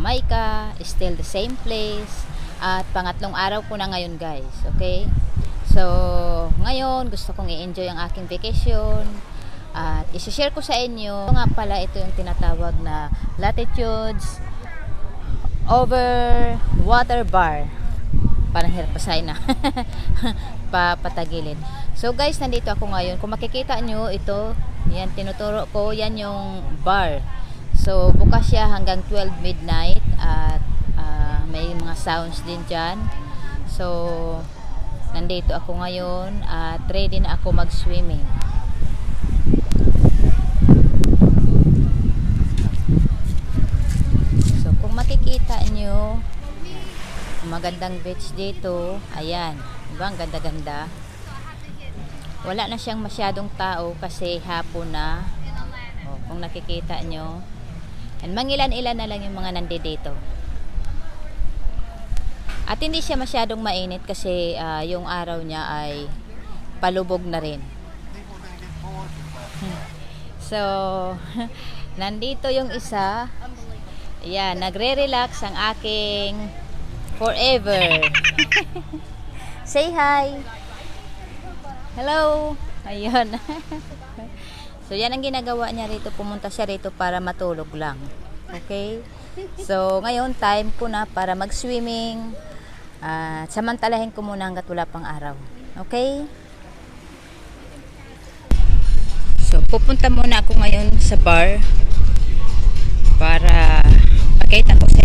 Jamaica, still the same place. At pangatlong araw ko na ngayon guys, okay? So, ngayon gusto kong i-enjoy ang aking vacation. At isi-share ko sa inyo, nga pala ito yung tinatawag na latitudes over water bar. Parang hirap pasahin na. Papatagilid. So guys, nandito ako ngayon. Kung makikita nyo, ito, yan, tinuturo ko, yan yung bar. So, bukas siya hanggang 12 midnight at ah, may mga sounds din dyan. So, nandito ako ngayon at ready na ako mag-swimming. So, kung makikita nyo, magandang beach dito. Ayan. Diba? Ang ganda-ganda. Wala na siyang masyadong tao kasi hapon na. O, kung nakikita nyo. And mangilan-ilan na lang yung mga nandito. At hindi siya masyadong mainit kasi ah, yung araw niya ay palubog na rin. So, nandito yung isa. Yan, nagre-relax ang aking forever. Say hi. Hello. Ayun. so, yan ang ginagawa niya rito. Pumunta siya rito para matulog lang. Okay? So, ngayon, time ko na para mag-swimming. At samantalahin ko muna hanggat wala pang araw. Okay? So, pupunta muna ako ngayon sa bar para pakita ko sa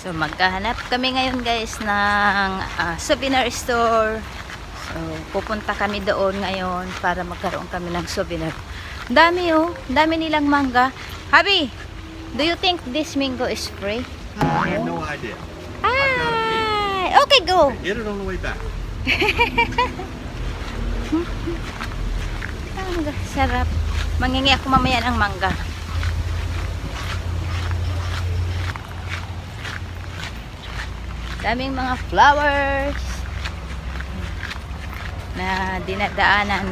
So magkahanap kami ngayon guys ng ah, souvenir store. So pupunta kami doon ngayon para magkaroon kami ng souvenir. Dami oh, dami nilang mangga. Habi, do you think this mango is free? I have no idea. Ay, okay go. Get it on the way back. Mangga, sarap. Mangingi ako mamaya ng mangga. Daming mga flowers na dinadaanan.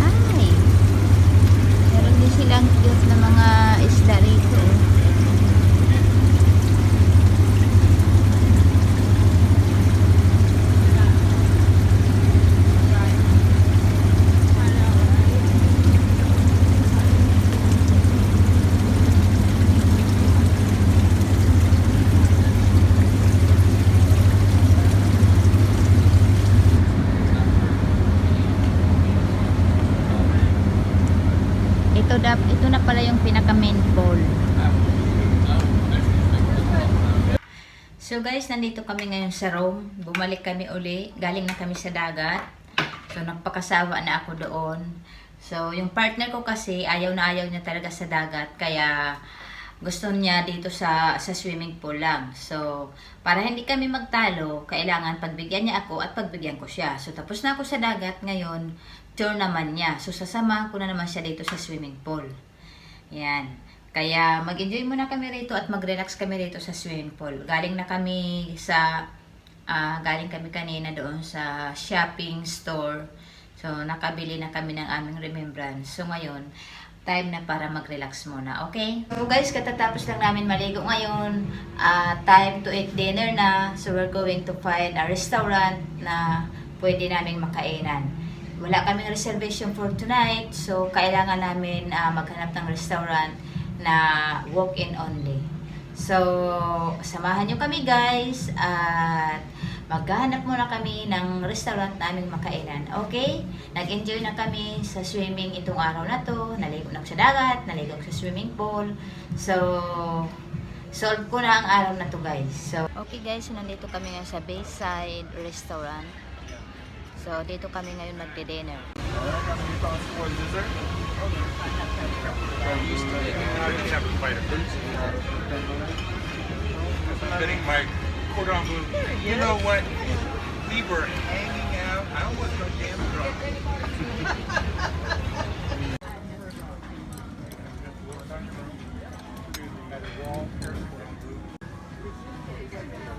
Ay, meron din silang cute na mga isda rito. oh. Ito ito na pala yung pinaka main bowl. So guys, nandito kami ngayon sa Rome. Bumalik kami uli. Galing na kami sa dagat. So nagpakasawa na ako doon. So yung partner ko kasi ayaw na ayaw niya talaga sa dagat. Kaya gusto niya dito sa sa swimming pool lang. So, para hindi kami magtalo, kailangan pagbigyan niya ako at pagbigyan ko siya. So, tapos na ako sa dagat ngayon, tour naman niya. So, sasamahan ko na naman siya dito sa swimming pool. Yan. Kaya mag-enjoy muna kami rito at mag-relax kami rito sa swimming pool. Galing na kami sa ah, galing kami kanina doon sa shopping store. So, nakabili na kami ng aming remembrance. So, ngayon, time na para mag-relax muna, okay? So, guys, katatapos lang namin maligo ngayon. ah, time to eat dinner na. So, we're going to find a restaurant na pwede naming makainan. Wala kaming reservation for tonight. So, kailangan namin ah, maghanap ng restaurant na walk-in only. So, samahan nyo kami guys at maghahanap muna kami ng restaurant naming makainan. Okay? Nag-enjoy na kami sa swimming itong araw na to. Naligo na sa dagat, naligo sa swimming pool. So, solve ko na ang araw na to guys. So, okay guys, nandito kami ngayon sa Bayside Restaurant. So, dito kami ngayon magde-dinner. Spinning my cordon bleu. You know what? We were hanging out. I was so damn drunk. My,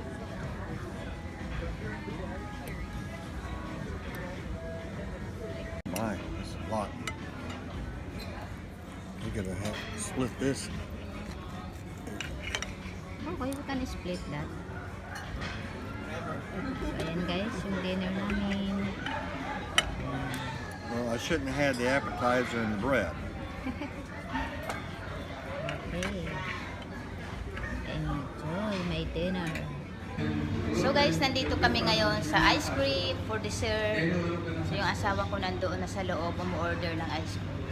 You're gonna have to split this. Okay, we can split that. So, ayan guys, yung dinner namin. Well, I shouldn't have had the appetizer and the bread. Okay. Enjoy my dinner. So guys, nandito kami ngayon sa ice cream for dessert. So yung asawa ko nandoon na sa loob, umu-order ng ice cream.